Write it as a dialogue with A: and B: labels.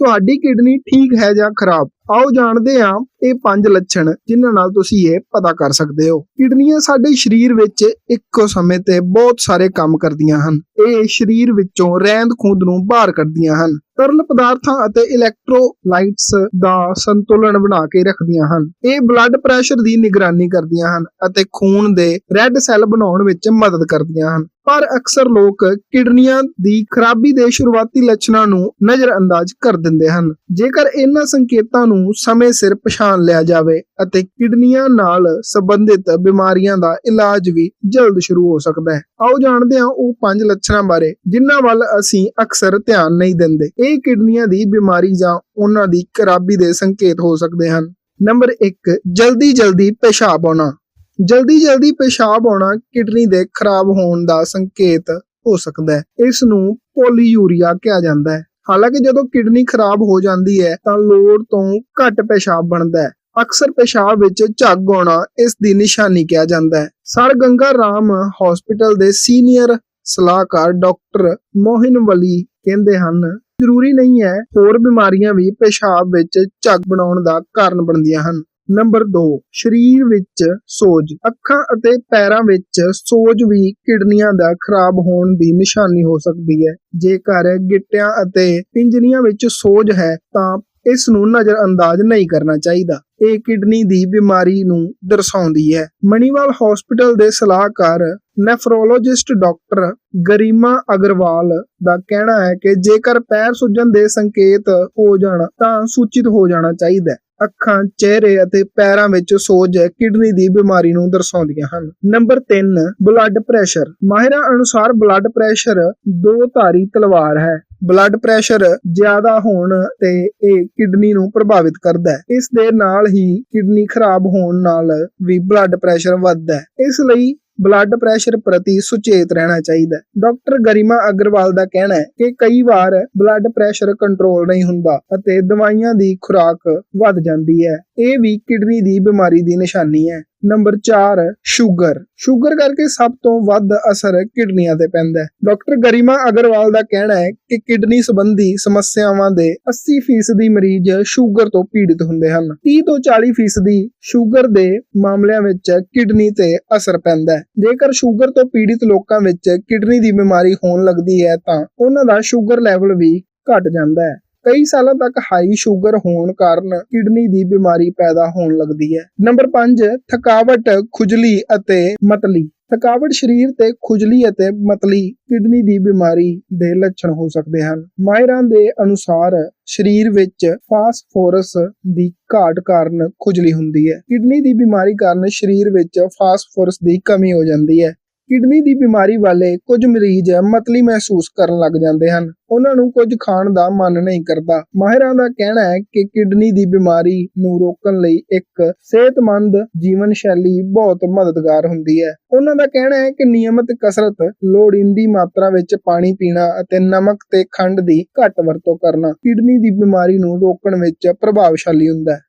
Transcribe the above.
A: ਤੁਹਾਡੀ ਕਿਡਨੀ ਠੀਕ ਹੈ ਜਾਂ ਖਰਾਬ? ਆਓ ਜਾਣਦੇ ਹਾਂ ਇਹ ਪੰਜ ਲੱਛਣ ਜਿਨ੍ਹਾਂ ਨਾਲ ਤੁਸੀਂ ਇਹ ਪਤਾ ਕਰ ਸਕਦੇ ਹੋ। ਕਿਡਨੀਆਂ ਸਾਡੇ ਸਰੀਰ ਵਿੱਚ ਇੱਕੋ ਸਮੇਂ ਤੇ ਬਹੁਤ ਸਾਰੇ ਕੰਮ ਕਰਦੀਆਂ ਹਨ। ਇਹ ਸਰੀਰ ਵਿੱਚੋਂ ਰਹਿੰਦ ਖੂੰਦ ਨੂੰ ਬਾਹਰ ਕੱਢਦੀਆਂ ਹਨ। ਤਰਲ ਪਦਾਰਥਾਂ ਅਤੇ ਇਲੈਕਟ੍ਰੋਲਾਈਟਸ ਦਾ ਸੰਤੁਲਨ ਬਣਾ ਕੇ ਰੱਖਦੀਆਂ ਹਨ। ਇਹ ਬਲੱਡ ਪ੍ਰੈਸ਼ਰ ਦੀ ਨਿਗਰਾਨੀ ਕਰਦੀਆਂ ਹਨ ਅਤੇ ਖੂਨ ਦੇ ਰੈੱਡ ਸੈੱਲ ਬਣਾਉਣ ਵਿੱਚ ਮਦਦ ਕਰਦੀਆਂ ਹਨ। ਪਰ ਅਕਸਰ ਲੋਕ ਕਿਡਨੀਆਂ ਦੀ ਖਰਾਬੀ ਦੇ ਸ਼ੁਰੂਆਤੀ ਲੱਛਣਾਂ ਨੂੰ ਨਜ਼ਰਅੰਦਾਜ਼ ਕਰ ਦਿੰਦੇ ਹਨ। ਜੇਕਰ ਇਹਨਾਂ ਸੰਕੇਤਾਂ ਨੂੰ ਸਮੇਂ ਸਿਰ ਪਛਾਣ ਲਿਆ ਜਾਵੇ ਅਤੇ ਕਿਡਨੀਆਂ ਨਾਲ ਸੰਬੰਧਿਤ ਬਿਮਾਰੀਆਂ ਦਾ ਇਲਾਜ ਵੀ ਜਲਦ ਸ਼ੁਰੂ ਹੋ ਸਕਦਾ ਹੈ। ਆਓ ਜਾਣਦੇ ਹਾਂ ਉਹ ਪੰਜ ਲੱਛਣਾਂ ਬਾਰੇ, ਜਿਨ੍ਹਾਂ ਵੱਲ ਅਸੀਂ ਅਕਸਰ ਧਿਆਨ ਨਹੀਂ ਦਿੰਦੇ। ਇਹ ਕਿਡਨੀਆਂ ਦੀ ਬਿਮਾਰੀ ਜਾਂ ਉਹਨਾਂ ਦੀ ਖਰਾਬੀ ਦੇ ਸੰਕੇਤ ਹੋ ਸਕਦੇ ਹਨ। ਨੰਬਰ 1 ਜਲਦੀ ਜਲਦੀ ਪੇਸ਼ਾਬ ਆਉਣਾ। ਜਲਦੀ ਜਲਦੀ ਪੇਸ਼ਾਬ ਆਉਣਾ ਕਿਡਨੀ ਦੇ ਖਰਾਬ ਹੋਣ ਦਾ ਸੰਕੇਤ ਹੋ ਸਕਦਾ ਹੈ। ਇਸ ਨੂੰ ਪੋਲੀਯੂਰੀਆ ਕਿਹਾ ਜਾਂਦਾ ਹੈ। ਹਾਲਾਂਕਿ ਜਦੋਂ ਕਿਡਨੀ ਖਰਾਬ ਹੋ ਜਾਂਦੀ ਹੈ ਤਾਂ ਲੋੜ ਤੋਂ ਘੱਟ ਪਿਸ਼ਾਬ ਬਣਦਾ ਹੈ। ਅਕਸਰ ਪਿਸ਼ਾਬ ਵਿੱਚ ਝੱਗ ਆਉਣਾ ਇਸ ਦੀ ਨਿਸ਼ਾਨੀ ਕਿਹਾ ਜਾਂਦਾ ਹੈ। ਸਰ ਗੰਗਾ ਰਾਮ ਹਸਪੀਟਲ ਦੇ ਸੀਨੀਅਰ ਸਲਾਹਕਾਰ ਡਾਕਟਰ ਮੋਹਿਨ ਵਲੀ ਕਹਿੰਦੇ ਹਨ, ਜ਼ਰੂਰੀ ਨਹੀਂ ਹੈ ਹੋਰ ਬਿਮਾਰੀਆਂ ਵੀ ਪਿਸ਼ਾਬ ਵਿੱਚ ਝੱਗ ਬਣਾਉਣ ਦਾ ਕਾਰਨ ਬਣਦੀਆਂ ਹਨ। ਨੰਬਰ 2 ਸਰੀਰ ਵਿੱਚ ਸੋਜ। ਅੱਖਾਂ ਅਤੇ ਪੈਰਾਂ ਵਿੱਚ ਸੋਜ ਵੀ ਕਿਡਨੀਆਂ ਦਾ ਖਰਾਬ ਹੋਣ ਦੀ ਨਿਸ਼ਾਨੀ ਹੋ ਸਕਦੀ ਹੈ। ਜੇਕਰ ਗਿੱਟਿਆਂ ਅਤੇ ਪਿੰਜਰੀਆਂ ਵਿੱਚ ਸੋਜ ਹੈ, ਤਾਂ ਇਸ ਨੂੰ ਨਜ਼ਰਅੰਦਾਜ਼ ਨਹੀਂ ਕਰਨਾ ਚਾਹੀਦਾ। ਇਹ ਕਿਡਨੀ ਦੀ ਬਿਮਾਰੀ ਨੂੰ ਦਰਸਾਉਂਦੀ ਹੈ। ਮਨੀਵਾਲ ਹਸਪੀਟਲ ਦੇ ਸਲਾਹਕਾਰ, ਨੈਫਰੋਲੋਜਿਸਟ ਡਾਕਟਰ ਗਰੀਮਾ ਅਗਰਵਾਲ ਦਾ ਕਹਿਣਾ ਹੈ ਕਿ ਜੇਕਰ ਪੈਰ ਸੁੱਜਣ ਦੇ ਸੰਕੇਤ ਹੋ ਜਾਣ, ਤਾਂ ਸੂਚਿਤ ਹੋ ਜਾਣਾ ਚਾਹੀਦਾ ਹੈ। ਅੱਖਾਂ, ਚਿਹਰੇ ਅਤੇ ਪੈਰਾਂ ਵਿੱਚ ਸੋਜ ਕਿਡਨੀ ਦੀ ਬਿਮਾਰੀ ਨੂੰ ਦਰਸਾਉਂਦੀਆਂ ਹਨ। ਨੰਬਰ 3 ਬਲੱਡ ਪ੍ਰੈਸ਼ਰ ਮਾਹਿਰਾਂ ਅਨੁਸਾਰ ਬਲੱਡ ਪ੍ਰੈਸ਼ਰ ਦੋ ਧਾਰੀ ਤਲਵਾਰ ਹੈ। ਬਲੱਡ ਪ੍ਰੈਸ਼ਰ ਜ਼ਿਆਦਾ ਹੋਣ ਤੇ ਇਹ ਕਿਡਨੀ ਨੂੰ ਪ੍ਰਭਾਵਿਤ ਕਰਦਾ ਹੈ। ਇਸ ਦੇ ਨਾਲ ਹੀ ਕਿਡਨੀ ਖਰਾਬ ਹੋਣ ਨਾਲ ਵੀ ਬਲੱਡ ਪ੍ਰੈਸ਼ਰ ਵੱਧਦਾ ਹੈ। ਇਸ ਲਈ ਬਲੱਡ ਪ੍ਰੈਸ਼ਰ ਪ੍ਰਤੀ ਸੁਚੇਤ ਰਹਿਣਾ ਚਾਹੀਦਾ ਹੈ। ਡਾਕਟਰ ਗਰਿਮਾ ਅਗਰਵਾਲ ਦਾ ਕਹਿਣਾ ਹੈ ਕਿ ਕਈ ਵਾਰ ਬਲੱਡ ਪ੍ਰੈਸ਼ਰ ਕੰਟਰੋਲ ਨਹੀਂ ਹੁੰਦਾ ਅਤੇ ਦਵਾਈਆਂ ਦੀ ਖੁਰਾਕ ਵੱਧ ਜਾਂਦੀ ਹੈ। ਇਹ ਵੀ ਕਿਡਨੀ ਦੀ ਬਿਮਾਰੀ ਦੀ ਨਿਸ਼ਾਨੀ ਹੈ। Number 4 sugar. ਸ਼ੂਗਰ ਕਰਕੇ ਸਭ ਤੋਂ ਵੱਧ ਅਸਰ ਕਿਡਨੀਆਂ ਤੇ ਪੈਂਦਾ ਹੈ। ਡਾਕਟਰ ਗਰੀਮਾ ਅਗਰਵਾਲ ਦਾ ਕਹਿਣਾ ਹੈ ਕਿ ਕਿਡਨੀ ਸੰਬੰਧੀ ਸਮੱਸਿਆਵਾਂ ਦੇ 80% ਮਰੀਜ਼ ਸ਼ੂਗਰ ਤੋਂ ਪੀੜਿਤ ਹੁੰਦੇ ਹਨ। 30 ਤੋਂ 40% ਸ਼ੂਗਰ ਦੇ ਮਾਮਲਿਆਂ ਵਿੱਚ ਕਿਡਨੀ ਤੇ ਅਸਰ ਪੈਂਦਾ ਹੈ। ਜੇਕਰ ਸ਼ੂਗਰ ਤੋਂ ਪੀੜਿਤ ਲੋਕਾਂ ਵਿੱਚ ਕਿਡਨੀ ਦੀ ਬਿਮਾਰੀ ਹੋਣ ਲੱਗਦੀ ਹੈ ਤਾਂ ਉਹਨਾਂ ਦਾ ਸ਼ੂਗਰ ਲੈਵਲ ਵੀ ਘਟ ਜਾਂਦਾ ਹੈ। ਕਈ ਸਾਲਾਂ ਤੱਕ ਹਾਈ ਸ਼ੂਗਰ ਹੋਣ ਕਾਰਨ ਕਿਡਨੀ ਦੀ ਬਿਮਾਰੀ ਪੈਦਾ ਹੋਣ ਲੱਗਦੀ ਹੈ। ਨੰਬਰ 5 ਥਕਾਵਟ, ਖੁਜਲੀ ਅਤੇ ਮਤਲੀ। ਥਕਾਵਟ ਸਰੀਰ ਤੇ ਖੁਜਲੀ ਅਤੇ ਮਤਲੀ ਕਿਡਨੀ ਦੀ ਬਿਮਾਰੀ ਦੇ ਲੱਛਣ ਹੋ ਸਕਦੇ ਹਨ। ਮਾਹਿਰਾਂ ਦੇ ਅਨੁਸਾਰ ਸਰੀਰ ਵਿੱਚ ਫਾਸਫੋਰਸ ਦੀ ਘਾਟ ਕਾਰਨ ਖੁਜਲੀ ਹੁੰਦੀ ਹੈ। ਕਿਡਨੀ ਦੀ ਬਿਮਾਰੀ ਕਾਰਨ ਸਰੀਰ ਵਿੱਚ ਫਾਸਫੋਰਸ ਦੀ ਕਮੀ ਹੋ ਜਾਂਦੀ ਹੈ। ਕਿਡਨੀ ਦੀ ਬਿਮਾਰੀ ਵਾਲੇ ਕੁਝ ਮਰੀਜ਼ ਮਤਲੀ ਮਹਿਸੂਸ ਕਰਨ ਲੱਗ ਜਾਂਦੇ ਹਨ। ਉਹਨਾਂ ਨੂੰ ਕੁਝ ਖਾਣ ਦਾ ਮਨ ਨਹੀਂ ਕਰਦਾ। ਮਾਹਿਰਾਂ ਦਾ ਕਹਿਣਾ ਹੈ ਕਿ ਕਿਡਨੀ ਦੀ ਬਿਮਾਰੀ ਨੂੰ ਰੋਕਣ ਲਈ ਇੱਕ ਸਿਹਤਮੰਦ ਜੀਵਨ ਸ਼ੈਲੀ ਬਹੁਤ ਮਦਦਗਾਰ ਹੁੰਦੀ ਹੈ। ਉਹਨਾਂ ਦਾ ਕਹਿਣਾ ਹੈ ਕਿ ਨਿਯਮਤ ਕਸਰਤ, ਲੋੜੀਂਦੀ ਮਾਤਰਾ ਵਿੱਚ ਪਾਣੀ ਪੀਣਾ ਅਤੇ ਨਮਕ ਤੇ ਖੰਡ ਦੀ ਘੱਟ ਵਰਤੋਂ ਕਰਨਾ ਕਿਡਨੀ ਦੀ ਬਿਮਾਰੀ ਨੂੰ ਰੋਕਣ ਵਿੱਚ ਪ੍ਰਭਾਵਸ਼ਾਲੀ ਹੁੰਦਾ ਹੈ।